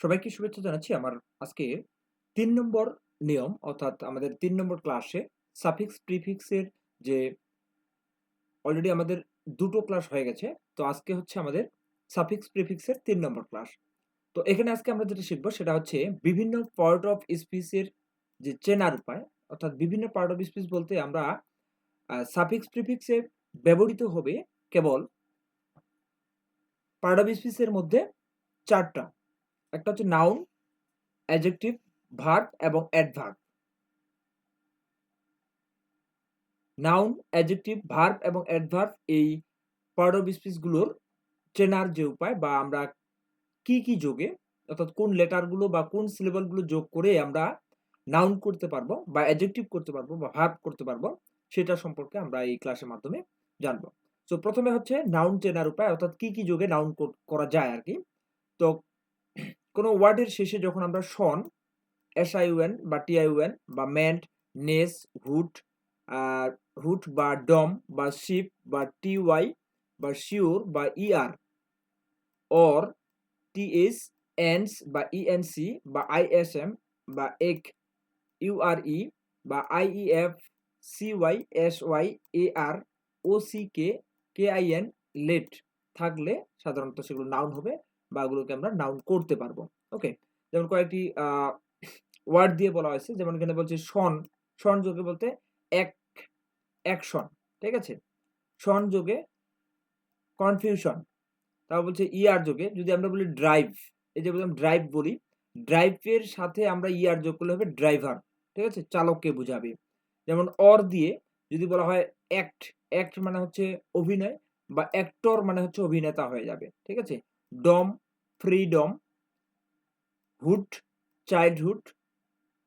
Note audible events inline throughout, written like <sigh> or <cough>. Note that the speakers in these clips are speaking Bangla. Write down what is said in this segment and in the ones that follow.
সবাইকে শুভেচ্ছা জানাচ্ছি আমার আজকে তিন নম্বর নিয়ম, অর্থাৎ আমাদের তিন নম্বর ক্লাসে সাফিক্স প্রিফিক্সের যে অলরেডি আমাদের দুটো ক্লাস হয়ে গেছে। তো আজকে হচ্ছে আমাদের সাফিক্স প্রিফিক্সের তিন নম্বর ক্লাস। তো এখানে আজকে আমরা যেটা শিখব সেটা হচ্ছে বিভিন্ন পার্ট অফ স্পিচ এর যে চেনার উপায়, অর্থাৎ বিভিন্ন পার্ট অফ স্পিচ বলতে আমরা সাফিক্স প্রিফিক্স ব্যবহৃত হবে কেবল পার্ট অফ স্পিচ এর মধ্যে ৪ টা। একটা হচ্ছে নাউন, অ্যাডজেক্টিভ, ভার্ব এবং অ্যাডভার্ব। নাউন, অ্যাডজেক্টিভ, ভার্ব এবং অ্যাডভার্ব এই স্পিচ চেনার যে উপায় বা আমরা কি, কি যোগে অর্থাৎ কোন লেটারগুলো বা কোন সিলেবলগুলো যোগ করে আমরা নাউন করতে পারব বা অ্যাডজেক্টিভ করতে পারব বা ভার্ব করতে পারব সেটা সম্পর্কে আমরা এই ক্লাসের মাধ্যমে জানব। তো প্রথমে হচ্ছে নাউন চেনার উপায় অর্থাৎ কি, কি যোগে নাউন করা যায় আর কি তো কোন ওয়ার্ডের শেষে যখন আমরা শন, এস-আই-ও-এন বা টি-আই-ও-এন বা ম্যান্ট নেস, হুট হুড বা ডম বা শিপ বা টি-ওয়াই বা শিওর বা ই-আর অর টি-এইচ, এন্ডস বা ই-এন-সি বা আই-এস-এম বা এক, ইউ-আর-ই বা I E F, C Y, S Y, A R, O C K, K I N, let থাকলে সাধারণত সেগুলো নাউন হবে। বা ওগুলোকে আমরা নাউন করতে পারব। ওকে? যেমন কয়েকটি ওয়ার্ড দিয়ে বলা হয়েছে যেমন এখানে বলছে শন, শন যোগে বলতে এক, এক অ্যাকশন। ঠিক আছে? শন যোগে কনফিউশন। তারপর বলছে ই-আর যোগে যদি আমরা বলি ড্রাইভ, এই যে বললাম ড্রাইভ বলি, ড্রাইভের সাথে আমরা ই-আর যোগ করলে হবে ড্রাইভার। ঠিক আছে? চালককে বোঝাবে। যেমন অর দিয়ে যদি বলা হয় অ্যাক্ট, অ্যাক্ট মানে হচ্ছে অভিনয় বা অ্যাক্টর মানে হচ্ছে অভিনেতা হয়ে যাবে। ঠিক আছে? ডম, ফ্রিডম, হুড, চাইল্ডহুড,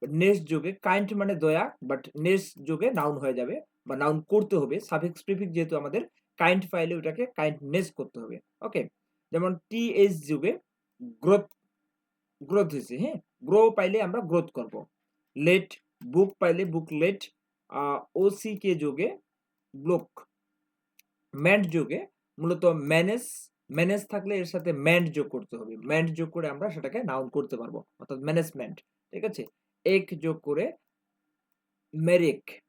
নেস যোগে কাইন্ড মানে দয়া বাট নেস যোগে নাউন হয়ে যাবে বা নাউন করতে হবে। সাফিক্স প্রিফিক্স যেহেতু আমাদের কাইন্ড পাইলে ওটাকে কাইন্ডনেস করতে হবে। ওকে? যেমন টি-এইচ যোগে গ্রোথ, গ্রোথ হইছে, হ্যাঁ? গ্রো পাইলে আমরা গ্রোথ করব। লেট, বুক পাইলে বুকলেট, আ ও-সি-কে যোগে ব্লক। মেন্ট যোগে মূলত ম্যানেজ, ম্যানেজ থাকলে এর সাথে ম্যান্ড যোগ করতে হবে। ম্যান্ড যোগ করে আমরা সেটাকে নাউন করতে পারব। অর্থাৎ ম্যানেজমেন্ট। ঠিক আছে? এক যোগ করে মেরেক,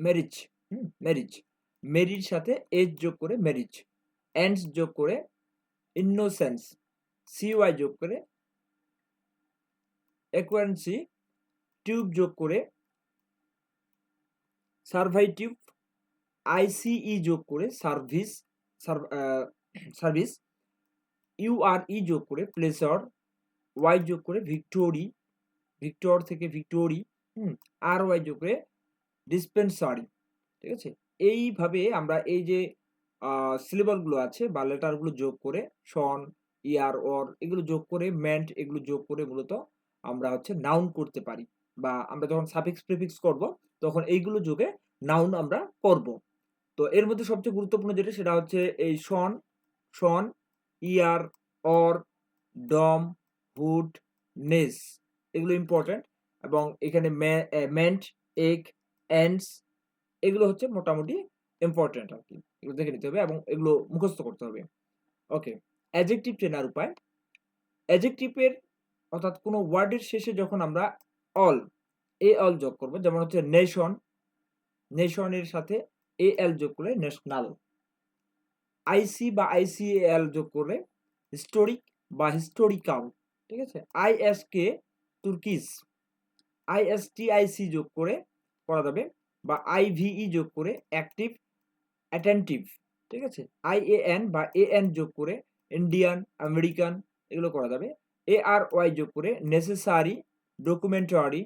ম্যারিজ, হুম? ম্যারিজ। মেরির সাথে এজ যোগ করে ম্যারিজ। এন্ডস যোগ করে ইনোসেন্স। সি-ওয়াই যোগ করে অ্যাকুয়ারেন্সি। টিউব যোগ করে সারভাইটিভ। আই-সি-ই যোগ করে সার্ভিস, সার আ সার্ভিস। ইউ-আর-ই যোগ করে প্লেজার। ওয়াই যোগ করে ভিক্টোরি, ভিক্টর থেকে ভিক্টোরি, হুম? আর-ওয়াই যোগ করে ডিসপেন্সারি। ঠিক আছে? এইভাবে আমরা এই যে আ সিলেবলগুলো আছে বা লেটারগুলো যোগ করে শন, ই-আর, অর এগুলো যোগ করে ম্যান্ট এগুলো যোগ করে মূলত আমরা হচ্ছে নাউন করতে পারি। বা আমরা যখন সাফিক্স প্রিফিক্স করব তখন এইগুলো যোগে নাউন আমরা করব। তো এর মধ্যে সবচেয়ে গুরুত্বপূর্ণ যেটা সেটা হচ্ছে এই শন, শন, ই-আর, অর, ডম, হুড, নেস এগুলো ইম্পোর্টেন্ট এবং এখানে মেন্ট, এক, এন্ডস এগুলো হচ্ছে মোটামুটি ইম্পর্টেন্ট আর কি এগুলো দেখে নিতে হবে এবং এগুলো মুখস্থ করতে হবে। ওকে? অ্যাডজেক্টিভ চেনার উপায়। অ্যাডজেক্টিভ এর অর্থাৎ কোনো ওয়ার্ডের শেষে যখন আমরা অল, এ-অল যোগ করব যেমন হচ্ছে নেশন, নেশনের সাথে এ-এল যোগ করলে ন্যাশনাল। আই-সি বা আই-সি-এ-এল যোগ করে হিস্টোরিক বা হিস্টোরিক্যাল। ঠিক আছে? আই-এস-কে তুর্কিশ। আই-এস-টি-আই-সি যোগ করে করা যাবে বা আই-ভি-ই যোগ করে অ্যাক্টিভ, অ্যাটেন্টিভ ঠিক আছে? আই-এ-এন বা এ-এন যোগ করে ইন্ডিয়ান, আমেরিকান এগুলো করা যাবে। এ-আর-ওয়াই যোগ করে নেসেসারি, ডকুমেন্টারি।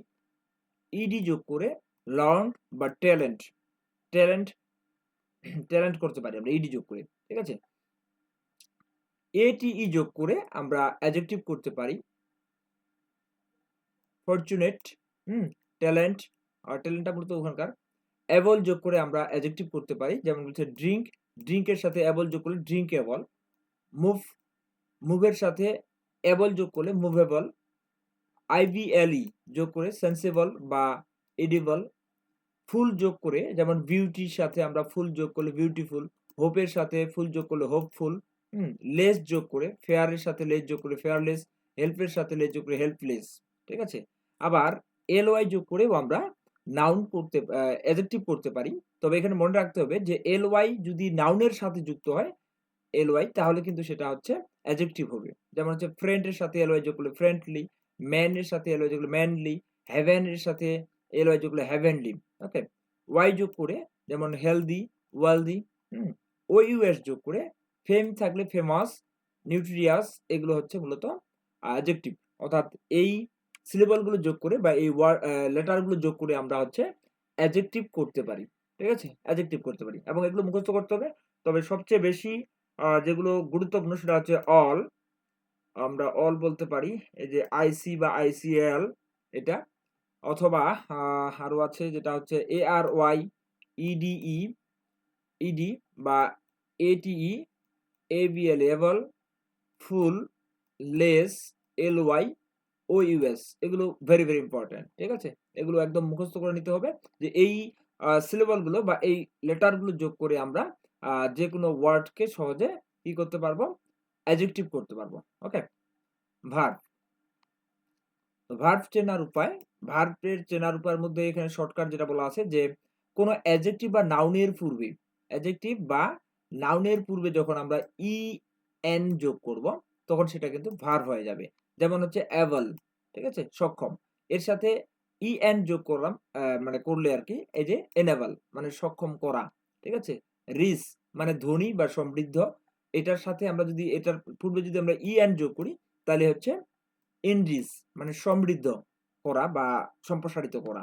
ই-ডি যোগ করে লার্ন বা ট্যালেন্ট। ট্যালেন্ট, ট্যালেন্ট করতে পারি আমরা ই-ডি যোগ করে। ঠিক আছে? এ-টি-ই যোগ করে আমরা অ্যাডজেক্টিভ করতে পারি। ফরচুনেট, হুম? ট্যালেন্ট, আর ট্যালেন্টটা মূলত ওখানকার। এবল যোগ করে আমরা অ্যাডজেক্টিভ করতে পারি। যেমন বলছে ড্রিঙ্ক ড্রিংক এর সাথে এবল যোগ করলে ড্রিংকেবল। মুভ, মুভ এর সাথে এবল যোগ করলে মুভেবল। আই-ভি-এল-ই যোগ করে সেন্সেবল বা এডিবল। ফুল যোগ করে যেমন বিউটির সাথে আমরা ফুল যোগ করলে বিউটিফুল। হোপ এর সাথে ফুল যোগ করলে হোপফুল। হুম? লেস যোগ করে ফেয়ারের সাথে লেস যোগ করে ফেয়ারলেস। হেল্পের সাথে লেস যোগ করে হেল্পলেস ঠিক আছে আবার এল ওয়াই যোগ করেও আমরা নাউন করতে অ্যাডজেক্টিভ করতে পারি তবে এখানে মনে রাখতে হবে যে এল ওয়াই যদি নাউনের সাথে যুক্ত হয় এল ওয়াই তাহলে কিন্তু সেটা হচ্ছে অ্যাডজেক্টিভ হবে যেমন হচ্ছে ফ্রেন্ডের সাথে এল ওয়াই যোগ করলে ফ্রেন্ডলি ম্যানের সাথে এল ওয়াই যোগ করলে ম্যানলি হ্যাভেনের সাথে এল ওয়াই যোগ করলে হ্যাভেনলি ওকে ওয়াই যোগ করে যেমন হেলদি ওয়েলদি হুম ও ইউএস যোগ করে ফেম থাকলে ফেমাস নিউট্রিয়াস এগুলো হচ্ছে মূলত অ্যাডজেক্টিভ অর্থাৎ এই সিলেবলগুলো যোগ করে বা এই ওয়ার্ড লেটারগুলো যোগ করে আমরা হচ্ছে অ্যাডজেক্টিভ করতে পারি। ঠিক আছে? অ্যাডজেক্টিভ করতে পারি। এবং এগুলো মুখস্থ করতে হবে। তবে সবচেয়ে বেশি যেগুলো গুরুত্বপূর্ণ সেটা হচ্ছে অল আমরা অল বলতে পারি। এই যে আইসি বা আইসিএল এটা। অথবা আরও আছে যেটা হচ্ছে A R Y E D E E D বা A T E A B L able full less L Y O U S এগুলো ভেরি ভেরি ইম্পর্টেন্ট ঠিক আছে? এগুলো একদম মুখস্থ করে নিতে হবে যে এই সিলেবলগুলো বা এই লেটারগুলো যোগ করে আমরা যে কোনো ওয়ার্ডকে সহজে কি করতে পারব? অ্যাজেক্টিভ করতে পারব ওকে ভার্ব ভার্ব চেনার উপায় ভার্বের চেনার উপায়ের মধ্যে এখানে শর্টকাট যেটা বলা আছে যে কোনো অ্যাজেক্টিভ বা নাউনের পূর্বে অ্যাজেক্টিভ বা নাউনের পূর্বে যখন আমরা ই এন যোগ করব, তখন সেটা কিন্তু ভার্ব হয়ে যাবে। যেমন হচ্ছে অ্যাভেল ঠিক আছে? সক্ষম। এর সাথে ই এন যোগ করলাম মানে করলে আর কি, এই যে এনেবল মানে সক্ষম করা, ঠিক আছে? রিস মানে ধনী বা সমৃদ্ধ। এটার সাথে আমরা যদি, এটার পূর্বে যদি আমরা ই এন যোগ করি, তাহলে হচ্ছে ইনরিস মানে সমৃদ্ধ করা বা সম্প্রসারিত করা।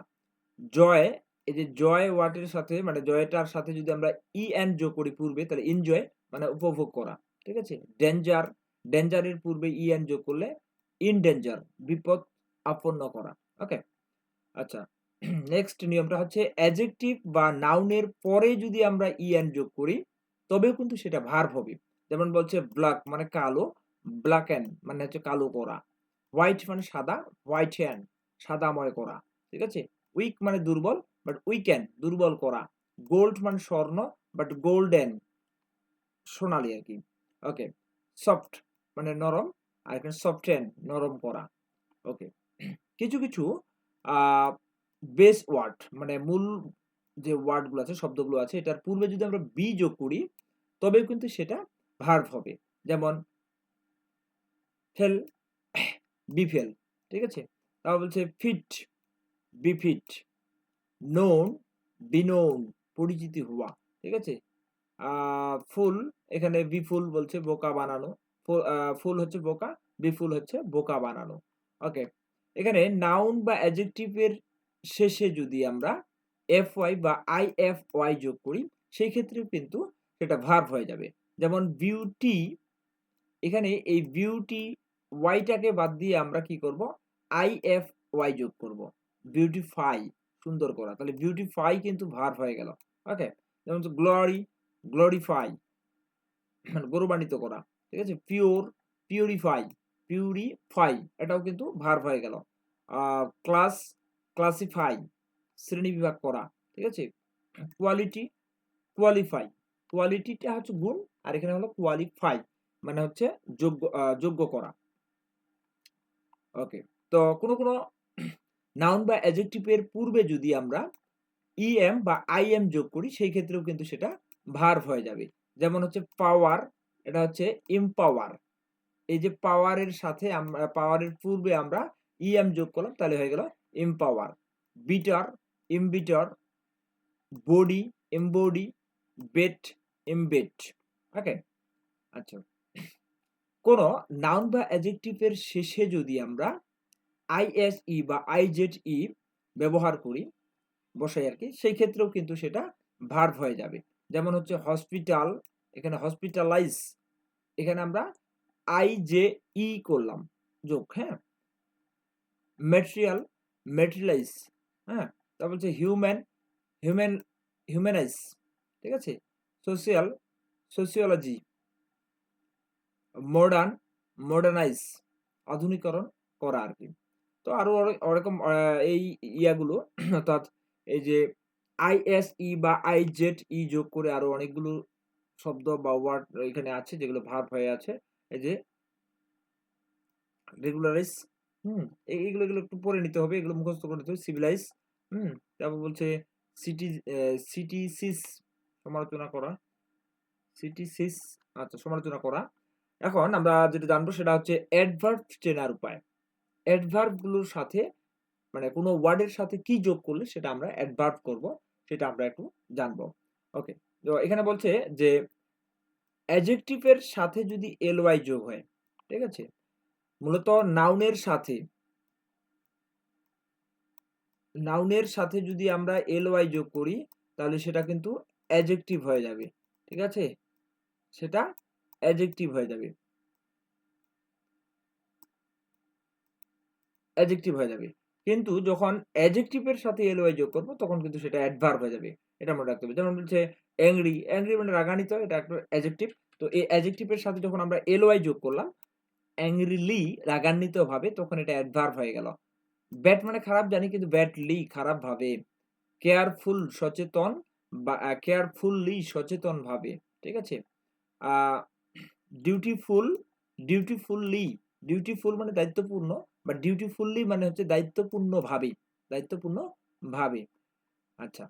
জয় এই যে জয় ওয়ার্ডের সাথে মানে জয়টার সাথে যদি আমরা ই এন যোগ করি পূর্বে, তাহলে এনজয় মানে উপভোগ করা, ঠিক আছে? ডেঞ্জার ডেঞ্জারের পূর্বে ই এন যোগ করলে ইন ডেঞ্জার বিপদ আপন্ন করা ওকে আচ্ছা নেক্সট নিয়মটা হচ্ছে অ্যাজেক্টিভ বা নাউনের পরে যদি আমরা ই এন যোগ করি, তবেও কিন্তু সেটা ভার্ব হবে। যেমন বলছে ব্ল্যাক মানে কালো ব্ল্যাক অ্যান্ড মানে হচ্ছে কালো করা হোয়াইট মানে সাদা হোয়াইট হ্যান্ড সাদাময় করা, ঠিক আছে? উইক মানে দুর্বল বাট উইকেন দুর্বল করা। গোল্ড মানে স্বর্ণ বাট গোল্ডেন সোনালি আর কি। ওকে সফট মানে নরম, আর এখানে সফটেন নরম করা ওকে কিছু কিছু বেস ওয়ার্ড মানে মূল যে ওয়ার্ডগুলো আছে, শব্দগুলো আছে, এটার পূর্বে যদি আমরা বি যোগ করি তবে কিন্তু সেটা ভার্ভ হবে। যেমন ফেল বিফেল <clears throat> ঠিক আছে? তারপর বলছে ফিট বিফিট নোন বিনোন পরিচিতি হওয়া, ঠিক আছে? ফুল, এখানে বিফুল বলছে বোকা বানানো, ফুল হচ্ছে বোকা, বিফুল হচ্ছে বোকা বানানো, ওকে? এখানে নাউন বা অ্যাজেক্টিভের শেষে যদি আমরা এফ ওয়াই বা আই এফ ওয়াই যোগ করি, সেই ক্ষেত্রেও কিন্তু সেটা ভার্ভ হয়ে যাবে। যেমন বিউটি এখানে এই বিউটি ওয়াইটাকে বাদ দিয়ে আমরা কি করব? আই এফ ওয়াই যোগ করব। বিউটিফাই সুন্দর করা। তাহলে বিউটিফাই কিন্তু ভার্ভ হয়ে গেল। ওকে যেমন গ্লোরি গ্লোরিফাই মানে গৌরবান্বিত করা। ঠিক আছে? পিওর পিউরিফাই পিউরিফাই এটাও কিন্তু ভার্ভ হয়ে গেল। ক্লাস ক্লাসিফাই শ্রেণি বিভাগ করা। ঠিক আছে? কোয়ালিটি কোয়ালিফাই কোয়ালিটিটা হচ্ছে গুণ, আর এখানে হলো কোয়ালিফাই মানে হচ্ছে যোগ্য যোগ্য করা। ওকে তো কোনো কোনো নাউন বা অ্যাজেক্টিভের পূর্বে যদি আমরা ইএম বা আইএম যোগ করি, সেই ক্ষেত্রেও কিন্তু সেটা ভার্ভ হয়ে যাবে। যেমন হচ্ছে পাওয়ার এটা হচ্ছে ইম্পাওয়ার এই যে পাওয়ারের সাথে আমরা পাওয়ারের পূর্বে আমরা ইএম যোগ করলাম, তাহলে হয়ে গেল empower bitter embitter body embody bed embed okay আচ্ছা। কোন নাউন বা অ্যাজেক্টিভের শেষে যদি আমরা আইএসই বা আইজেডই ব্যবহার করি, বসাই আর কি সেই ক্ষেত্রেও কিন্তু সেটা ভার্ভ হয়ে যাবে। যেমন হচ্ছে হসপিটাল এখানে হসপিটালাইজ এখানে আমরা আই জে ই করলাম, যোগ হ্যাঁ? ম্যাটেরিয়াল ম্যাটেরিয়ালাইজ হ্যাঁ? তারপর হচ্ছে হিউম্যান হিউম্যান হিউম্যানাইজ ঠিক আছে? সোশিয়াল সোশিওলজি মডার্ন মডার্নাইজ আধুনিকরণ করা আর কি তো আরও ওরকম এই ইয়াগুলো <clears throat> অর্থাৎ এই যে আইএসই বা আইজেড ই যোগ করে আরও অনেকগুলো শব্দ বা ওয়ার্ড এখানে আছে যেগুলো ভার্ব হয়ে আছে এই যে রেগুলারাইজ হুম? এ এগুলো, একটু পড়ে নিতে হবে। এগুলো মুখস্থ করে নিতে হবে। সিভিলাইজ হুম? তারপর বলছে সিটি সিটিসিস সমালোচনা করা। সিটিসিস আচ্ছা সমালোচনা করা। এখন আমরা যেটা জানব সেটা হচ্ছে অ্যাডভার্ব চেনার উপায়। অ্যাডভার্বগুলোর সাথে মানে কোনো ওয়ার্ডের সাথে কি যোগ করলে সেটা আমরা অ্যাডভার্ব করব, সেটা আমরা একটু জানব। ওকে। তো এখানে বলছে যে অ্যাডজেক্টিভ এর সাথে যদি এলওয়াই যোগ হয়, ঠিক আছে? মূলত নাউনের সাথে নাউনের সাথে যদি আমরা এলওয়াই যোগ করি তাহলে সেটা কিন্তু অ্যাডজেক্টিভ হয়ে যাবে। ঠিক আছে? সেটা অ্যাডজেক্টিভ হয়ে যাবে। অ্যাডজেক্টিভ হয়ে যাবে। কিন্তু যখন অ্যাডজেক্টিভ এর সাথে এলওয়াই যোগ করব তখন কিন্তু সেটা অ্যাডভার্ব হয়ে যাবে। এটা মনে রাখতে হবে। যেমন বলছে অ্যাংরি, অ্যাংরি মানে রাগান্বিত এটা একটা অ্যাডজেক্টিভ। তো এই অ্যাডজেক্টিভ এর সাথে যখন আমরা এলওয়াই যোগ করলাম, অ্যাংরিলি রাগান্বিতভাবে তখন এটা অ্যাডভার্ব হয়ে গেল। ব্যাট মানে খারাপ জানি কিন্তু ব্যাডলি খারাপভাবে। কেয়ারফুল সচেতন বা কেয়ারফুললি সচেতনভাবে। ঠিক আছে? ডিউটিফুল, ডিউটিফুললি, ডিউটিফুল মানে দায়িত্বপূর্ণ বা ডিউটিফুললি মানে হচ্ছে দায়িত্বপূর্ণভাবে, দায়িত্বপূর্ণভাবে। আচ্ছা।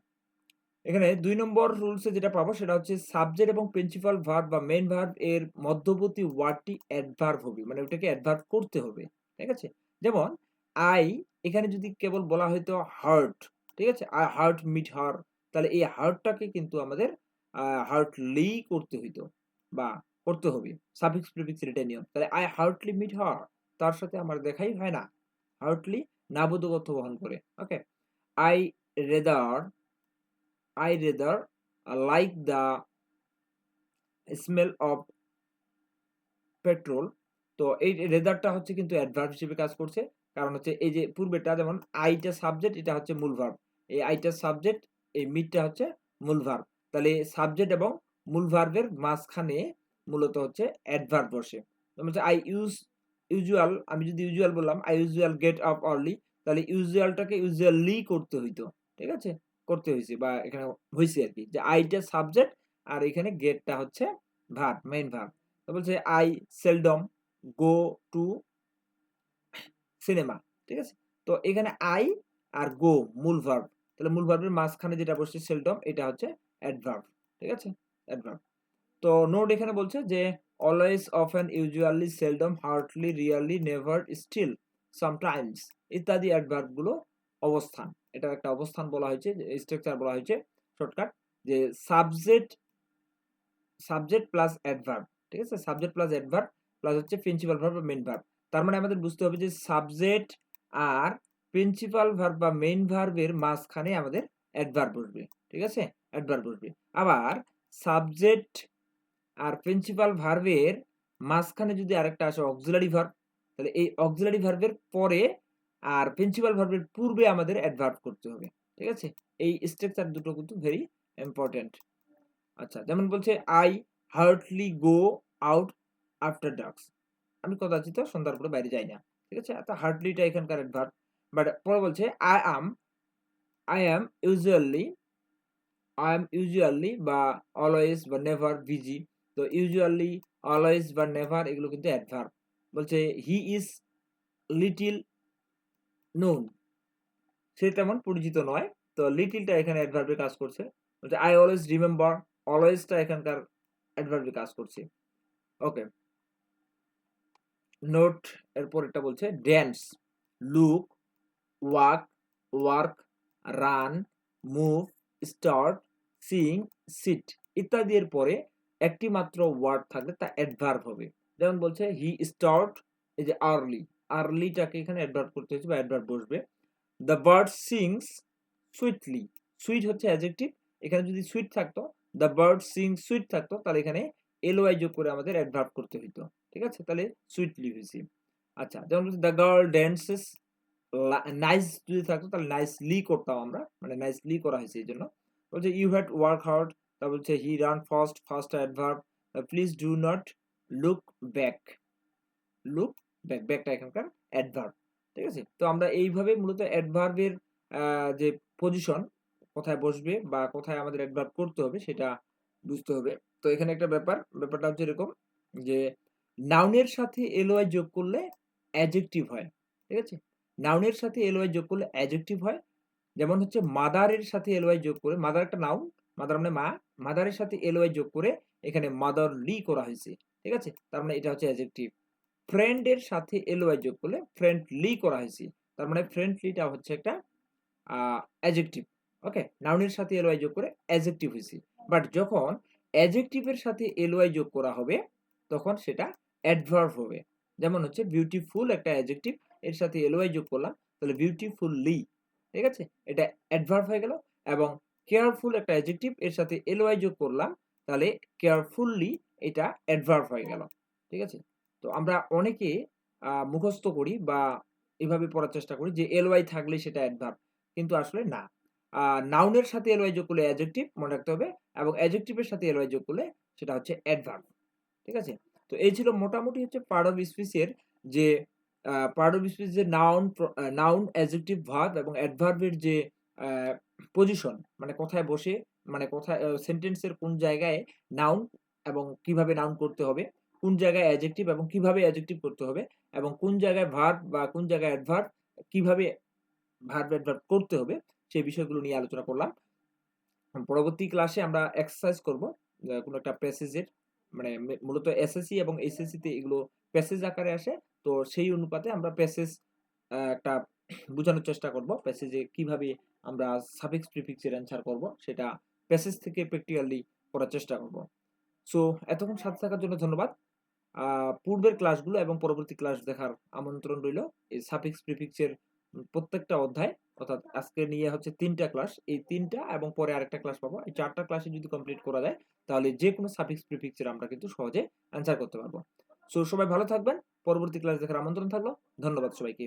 এখানে দুই নম্বর রুলসে যেটা পাবো সেটা হচ্ছে সাবজেক্ট এবং প্রিন্সিপাল ভার্ব বা মেইন ভার্ব এর মধ্যবর্তী ওয়ার্ডটি অ্যাডভার্ব হবে। মানে ওটাকে অ্যাডভার্ব করতে হবে। ঠিক আছে? যেমন আই এখানে যদি কেবল বলা হয়তো হার্ট, ঠিক আছে? আই হার্ট মিট হার তাহলে এই হার্টটাকে কিন্তু আমাদের হার্টলি করতে হইতো বা করতে হবে। সাফিক্স প্রিফিক্স এটাই নিয়ম। তাহলে আই হার্টলি মিট হার তার সাথে আমার দেখাই হয় না। হার্টলি নাবোধক বহন করে। Okay? I rather I rather like the smell of petrol তো এই রেদারটা হচ্ছে কিন্তু অ্যাডভার্ব হিসেবে কাজ করছে কারণ হচ্ছে এই যে পূর্বেটা যেমন আইটা সাবজেক্ট এটা হচ্ছে মূল ভার্ব এই আইটা সাবজেক্ট এই মিটটা হচ্ছে মূল ভার্ব তাহলে সাবজেক্ট এবং মূল ভার্বের মাঝখানে মূলত হচ্ছে অ্যাডভার্ব বসে হচ্ছে আই ইউজ ইউজুয়াল আমি যদি ইউজুয়াল বললাম I usual get up early তাহলে ইউজুয়ালটাকে ইউজুয়ালি করতে হইতো, ঠিক আছে? করতে হয়েছে বা এখানে হয়েছে আর কি যে আইটা সাবজেক্ট আর এখানে গেটটা হচ্ছে ভার্ব মেইন ভার্ব তো বলছে I seldom go to cinema ঠিক আছে? তো এখানে আই আর গো মূল ভার্ব তাহলে মূল ভার্বের মাঝখানে যেটা বসছে সেলডম এটা হচ্ছে অ্যাডভার্ব ঠিক আছে? অ্যাডভার্ব তো নোট এখানে বলছে যে always often usually seldom hardly really never still sometimes ইত্যাদি অ্যাডভার্বগুলো অবস্থান। এটা একটা অবস্থান বলা হয়েছে স্ট্রাকচার বলা হয়েছে শর্টকাট যে সাবজেক্ট সাবজেক্ট প্লাস অ্যাডভার্ব ঠিক আছে? সাবজেক্ট প্লাস অ্যাডভার্ব প্লাস হচ্ছে প্রিন্সিপাল ভার্ব বা মেন ভার্ব তার মানে আমাদের বুঝতে হবে যে সাবজেক্ট আর প্রিন্সিপাল ভার্ব বা মেইন ভার্বের মাঝখানে আমাদের অ্যাডভার্ব বসবে, ঠিক আছে? অ্যাডভার্ব বসবে। আবার সাবজেক্ট আর প্রিন্সিপাল ভার্বের মাঝখানে যদি আরেকটা আসে অক্সিলারি ভার্ব তাহলে এই অক্সিলারি ভার্বের পরে আর প্রিন্সিপাল ভার্বের পূর্বে আমাদের অ্যাডভার্ব করতে হবে, ঠিক আছে? এই স্ট্রাকচার দুটো কিন্তু ভেরি ইম্পর্টেন্ট আচ্ছা যেমন বলছে I hardly go out after darks আমি কথা আছি তো, সন্ধ্যার পরে বাইরে যাই না, ঠিক আছে? তো হার্টলিটা এখানকার অ্যাডভার্ব বাট পরে বলছে I am I am usually I am usually বা অলওয়েজ বা নেভার বিজি তো ইউজুয়ালি অলওয়েজ বা নেভার এগুলো কিন্তু অ্যাডভার্ব বলছে হি ইজ লিটিল নোন সে তেমন পরিচিত নয়। তো লিটিলটা এখানে অ্যাডভার্বে কাজ করছে। বলছে আই অলওয়েজ রিমেম্বার অলওয়েজটা এখানকার অ্যাডভার্বে কাজ করছে। ওকে নোট এরপর এটা বলছে dance look walk work run move start sing sit ইত্যাদি এর পরে একটি মাত্র ওয়ার্ড থাকলে তা অ্যাডভার্ব হবে। যেমন বলছে হি স্টার্ট এই যে আর্লি আর্লিটাকে এখানে অ্যাডভার্ব করতে হচ্ছে বা অ্যাডভার্ব বসবে। The bird sings sweetly sweet হচ্ছে অ্যাডজেক্টিভ এখানে যদি সুইট থাকতো দ্য বার্ড সিং সুইট থাকতো, তাহলে এখানে এলওয়াই যোগ করে আমাদের অ্যাডভার্ব করতে হইতো। ঠিক আছে? তাহলে সুইটলি হয়েছি। আচ্ছা যেমন বলছে দ্য গার্ল ড্যান্সেস নাইস যদি থাকতো, তাহলে নাইসলি করতাম আমরা মানে নাইসলি করা হয়েছে এই জন্য। বলছে ইউ হ্যাড ওয়ার্ক হার্ড তা বলছে he run fast first adverb please do not look back look back ব্যাকটা এখানকার অ্যাডভার্ব ঠিক আছে তো আমরা এইভাবে মূলত অ্যাডভার্বের যে পজিশন কোথায় বসবে বা কোথায় আমাদের অ্যাডভার্ব করতে হবে সেটা বুঝতে হবে তো এখানে একটা ব্যাপার ব্যাপারটা হচ্ছে এরকম যে নাউনের সাথে এলওয়াই যোগ করলে অ্যাডজেক্টিভ হয়। ঠিক আছে? নাউনের সাথে এলওয়াই যোগ করলে অ্যাডজেক্টিভ হয়। যেমন হচ্ছে মাদারের সাথে এলওয়াই যোগ করে মাদার একটা নাউন, মাদার মানে মা। মাদারের সাথে এলওয়াই যোগ করে এখানে মাদার লি করা হয়েছে ঠিক আছে? তার মানে এটা হচ্ছে অ্যাডজেক্টিভ। ফ্রেন্ড এর সাথে এলওয়াই যোগ করলে ফ্রেন্ডলি করা হইছে। তার মানে ফ্রেন্ডলিটা হচ্ছে একটা আ অ্যাডজেক্টিভ। ওকে? নাউনের সাথে এলওয়াই যোগ করে অ্যাডজেক্টিভ হইছে। বাট যখন অ্যাডজেক্টিভ এর সাথে এলওয়াই যোগ করা হবে, তখন সেটা অ্যাডভার্ব হবে। যেমন হচ্ছে বিউটিফুল একটা অ্যাডজেক্টিভ এর সাথে এলওয়াই যোগ করলাম, তাহলে বিউটিফুললি। ঠিক আছে? এটা অ্যাডভার্ব হয়ে গেল এবং কেয়ারফুল একটা অ্যাডজেক্টিভ এর সাথে এলওয়াই যোগ করলাম, তাহলে কেয়ারফুললি এটা অ্যাডভার্ব হয়ে গেল। ঠিক আছে? তো আমরা অনেকে মুখস্থ করি বা এভাবে পড়ার চেষ্টা করি যে এলওয়াই থাকলে সেটা অ্যাডভার্ব। কিন্তু আসলে না। নাউনের সাথে এলওয়াই যোগ করলে অ্যাডজেক্টিভ মনে রাখতে হবে এবং অ্যাডজেক্টিভ এর সাথে এলওয়াই যোগ করলে সেটা হচ্ছে অ্যাডভার্ব। ঠিক আছে? তো এই ছিল মোটামুটি হচ্ছে পার্ট অফ স্পিচ এর যে পার্ট অফ যে নাউন নাউন, অ্যাডজেক্টিভ, ভার্ব এবং অ্যাডভার্ব এর যে পজিশন মানে কোথায় বসে মানে কোথায় সেন্টেন্সের কোন জায়গায় নাউন এবং কীভাবে নাউন করতে হবে, কোন জায়গায় অ্যাডজেক্টিভ এবং কীভাবে অ্যাডজেক্টিভ করতে হবে এবং কোন জায়গায় ভার্ব বা কোন জায়গায় অ্যাডভার্ব কীভাবে ভার্ব অ্যাডভার্ব করতে হবে সেই বিষয়গুলো নিয়ে আলোচনা করলাম। পরবর্তী ক্লাসে আমরা এক্সারসাইজ করব। কোনো একটা প্যাসেজের মানে মূলত এসএসসি এবং এসএসসিতে এগুলো প্যাসেজ আকারে আসে। তো সেই অনুপাতে আমরা প্যাসেজ একটা বুঝানোর চেষ্টা করব। প্যাসেজে কীভাবে আমরা সাফিক্স প্রিফিক্স এর অ্যান্সার করব, সেটা প্যাসেজ থেকে প্র্যাকটিক্যালি করার চেষ্টা করব। সো এতক্ষণ সাথে থাকার জন্য ধন্যবাদ। পূর্বের ক্লাসগুলো এবং পরবর্তী ক্লাস দেখার আমন্ত্রণ রইল। এই সাফিক্স প্রিফিক্স এর প্রত্যেকটা অধ্যায় অর্থাৎ আজকে নিয়ে হচ্ছে ৩ টা ক্লাস। এই ৩ টা এবং পরে আরেকটা ক্লাস পাবো। এই ৪ টা ক্লাসে যদি কমপ্লিট করা যায়, তাহলে যেকোনো সাফিক্স প্রিফিক্স এর আমরা কিন্তু সহজে অ্যান্সার করতে পারব। সো সবাই ভালো থাকবেন। পরবর্তী ক্লাস দেখার আমন্ত্রণ থাকল। ধন্যবাদ সবাইকে।